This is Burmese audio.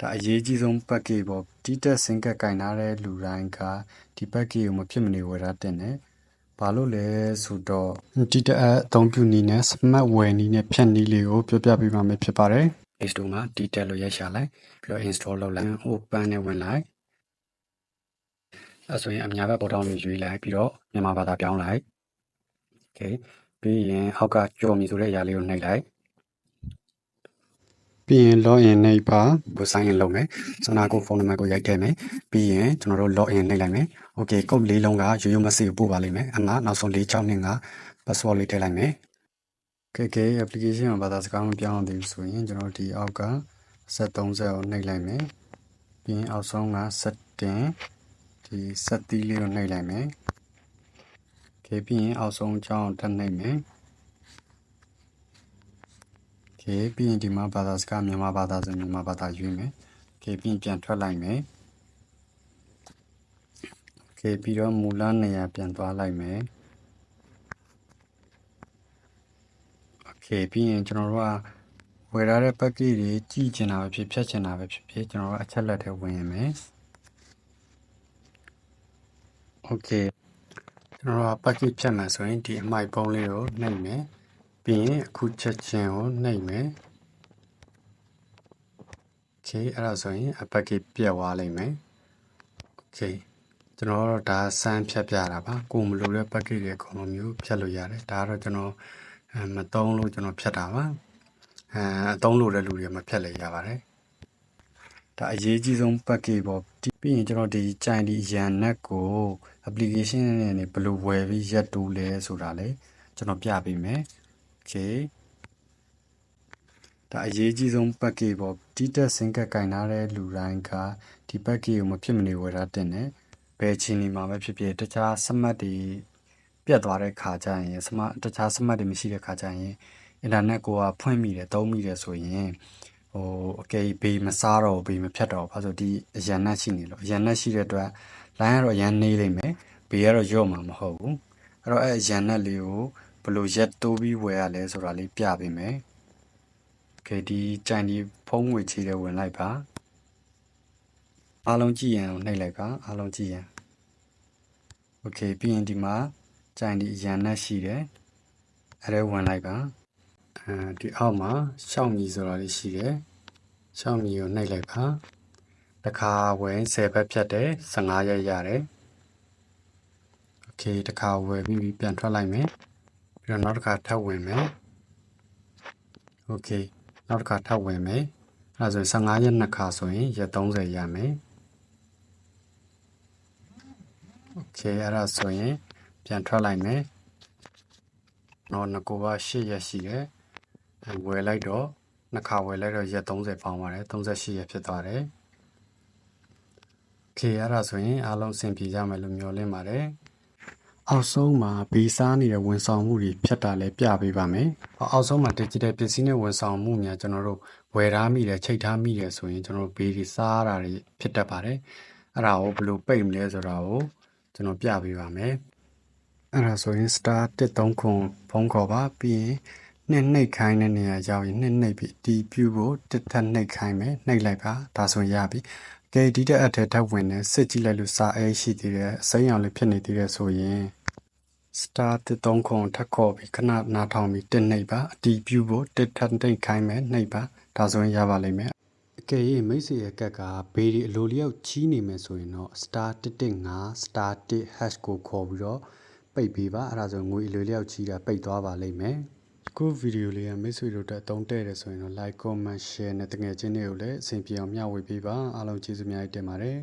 ဒါအရေးကြီးဆုံး package ပေါ့ တီးတက်စင်ကက်ကင်ထားတဲ့လူတိုင်းက ဒီ package ကို မဖြစ်မနေ ဝယ်ထားတင်တယ် ဘာလို့လဲဆိုတော့ တီးတက်အသုံးပြုနည်းနဲ့ smart ဝယ်နည်းနဲ့ ဖြတ်နည်းလေးကို ပြောပြပေးပါမယ်ဖြစ်ပါတယ် Play Store မှာ တီးတက်လို့ ရိုက်ရှာလိုက် ပြီးတော့ install လုပ်လိုက် open နဲ့ဝင်လိုက် အဲဆိုရင်အများဘက် ပေါ်တောင်းလေးရွေးလိုက်ပြီးတော့ မြန်မာဘာသာ ပြောင်းလိုက် okay ပြီးရင် အောက်ကကြော်မီဆိုတဲ့အရာလေးကို နှိပ်လိုက် ပြီးရင် login နှိပ်ပါကို sign in လုပ်မယ်စနာကိုဖုန်းနံပါတ်ကိုရိုက်ထည့်မယ်ပြီးရင်ကျွန်တော်တို့ login နှိပ်လိုက်မယ် okay ကုတ်လေးလုံးကရိုးရိုးမစစ်ကိုပို့ပါလိမ့်မယ်အမှနောက်ဆုံး462က password လေးထည့်လိုက်မယ် okay okay application မှာဘာသာစကားမပြောင်းအောင်သေးဘူးဆိုရင်ကျွန်တော်ဒီအောက်ကဆက်30ကိုနှိပ်လိုက်မယ်ပြီးရင်အောက်ဆုံးက setting ဒီဆက်သီးလေးကိုနှိပ်လိုက်မယ်။ okay ပြီးရင်အောက်ဆုံးအကြောင်းထပ်နှိပ်မယ်။ okay ပြီးရင်ဒီမှာဘာသာစကားမြန်မာဘာသာဆိုမြန်မာဘာသာရွေးမယ်။ okay ပြီးရင်ပြန်ထွက်လိုက်မယ်။ okay ပြီးတော့မူလနေရာပြန်သွားလိုက်မယ်။ okay ပြီးရင်ကျွန်တော်တို့ကဝယ်ထားတဲ့ package တွေကြည့်ချင်တာပဲဖြစ်ဖြတ်ချင်တာပဲဖြစ်ဖြစ်ကျွန်တော်တို့အချက်လက်ထဲဝင်ရမယ်။ okay ကျွန်တော်တို့ package ဖြတ်မယ်ဆိုရင်ဒီအမိုက်ပုံးလေးကိုနှိပ်မယ် ပြီးရင်အခုချက်ချင်းကိုနှိပ်မယ် okay အဲ့ဒါဆိုရင် package ပြတ်သွားလိမ့်မယ် okay ကျွန်တော်တို့ဒါစမ်းဖြတ်ပြတာပါကိုမလိုတဲ့ package တွေအကုန်လုံးမျိုးဖြတ်လို့ရတယ်ဒါကတော့ကျွန်တော်မသုံးလို့ကျွန်တော်ဖြတ်တာပါအဲအသုံးလို့တဲ့လူတွေမဖြတ်လည်းရပါတယ်ဒါအရေးကြီးဆုံး package ပေါ့ပြီးရင်ကျွန်တော်ဒီကြိုင်ဒီရန်နက်ကို application နဲ့ဘယ်လိုဝယ်ပြီးရက်တူးလဲဆိုတာလေကျွန်တော်ပြပေးမယ် okay ဒါအရေးကြီးဆုံး package ပေါ့တီးတက်စင်ကက်ကင်ထားတဲ့လူတိုင်းကဒီ package ကိုမဖြစ်မနေဝယ်ထားတင်တယ်ဘယ်ချင်းနေမှာပဲဖြစ်ဖြစ်တခြား smart တွေပြတ်သွားတဲ့ခါကျရင် smart တခြား smart တွေမရှိတဲ့ခါကျရင်အင်တာနက်ကိုကဖွင့်မိတယ်သုံးမိတယ်ဆိုရင်ဟိုအကယ်ဘေးမစားတော့ဘေးမဖြတ်တော့ဘာလို့ဒီအရန်နက်ရှိနေလို့အရန်နက်ရှိတဲ့အတွက် line ကတော့အရန်နေလိမ့်မယ်ဘေးကတော့ရော့မှာမဟုတ်ဘူးအဲ့တော့အဲ့အရန်နက်လေးကို ဘယ်လိုရက်တိုးပြီးဝယ်ရလဲဆိုတာလေးပြပေးမယ်။ကဲဒီကြိုင်ဒီဖုံးငွေချေတဲ့ဝင်လိုက်ပါ။အားလုံးကြည့်ရန်ကိုနှိပ်လိုက်ကအားလုံးကြည့်ရန်။ Okay ပြီးရင်ဒီမှာကြိုင်ဒီအရန်နဲ့ရှိတယ်။အဲဒါဝင်လိုက်ပါ။အဲဒီအောက်မှာရှောင်းမြည်ဆိုတာလေးရှိတယ်။ရှောင်းမြည်ကိုနှိပ်လိုက်ပါ။တခါဝင်10ဘက်ဖြတ်တယ်15ရက်ရတယ်။ Okay တခါဝယ်ပြီးပြန်ထွက်လိုက်မယ်။ ပြီးတော့နောက်တစ်ခါထပ်ဝင်မယ်โอเคနောက်တစ်ခါထပ်ဝင်မယ်အဲဒါဆိုရင်15ရက်နှစ်ခါဆိုရင်ရက်30ရမယ်โอเคအဲ့ဒါဆိုရင်ပြန်ထွက်လိုက်မယ်တော့ငကိုက8ရက်ရှိတယ်ဝယ်လိုက်တော့နှစ်ခါဝယ်လိုက်တော့ရက်30ပေါင်းပါတယ်38ရက်ဖြစ်သွားတယ်โอเคအဲ့ဒါဆိုရင်အားလုံးအဆင်ပြေကြမယ်လို့မျှော်လင့်ပါတယ် အောက်ဆုံးမှာဘေးစားနေတဲ့ဝန်ဆောင်မှုတွေဖြတ်တာလည်းပြပေးပါမယ်။အောက်ဆုံးမှာ digital ပစ္စည်းနဲ့ဝန်ဆောင်မှုများကျွန်တော်တို့ဝယ်ထားမိတယ်ချိတ်ထားမိတယ်ဆိုရင်ကျွန်တော်တို့ဘေးတွေစားတာတွေဖြစ်တတ်ပါတယ်။အဲ့ဒါကိုဘယ်လိုပိတ်မလဲဆိုတာကိုကျွန်တော်ပြပေးပါမယ်။အဲ့ဒါဆိုရင် star 139ခုဖုန်းခေါ်ပါပြီးရင်နှစ်နှိပ်ခိုင်းတဲ့နေရာရောက်ရင်နှစ်နှိပ်ပြီးဒီပြူကိုတစ်ထပ်နှိပ်ခိုင်းမယ်နှိပ်လိုက်ပါဒါဆိုရပြီကဲဒီတက်အထက်ထပ်ဝင်နေစစ်ကြည့်လိုက်လို့စာအဲရှိသေးတယ်အစိမ်းအောင်လေးဖြစ်နေသေးတယ်ဆိုရင် star 3ခုထပ်ခေါ်ပြီးခဏနားထောင်ပြီးတက်နှိပ်ပါအတီးပြူဖို့တက်ထပ်နှိပ်ခိုင်းမယ်နှိပ်ပါဒါဆိုရင်ရပါလိမ့်မယ်အကယ်၍မိတ်ဆွေရဲ့ကက်ကဘေးဒီအလိုလျောက်ချီးနေမယ်ဆိုရင်တော့ star 115 star 1 hash ကိုခေါ်ပြီးတော့ပိတ်ပေးပါအဲ့ဒါဆိုငွေအလိုလျောက်ချီးတာပိတ်သွားပါလိမ့်မယ်ခုဗီဒီယိုလေးကမိတ်ဆွေတို့အတွက်အသုံးတဲ့တယ်ဆိုရင်တော့ like comment share နဲ့တကယ်ချင်းတွေကိုလည်းအဆင်ပြေအောင်မျှဝေပေးပါအားလုံးကျေးဇူးများတင်ပါတယ်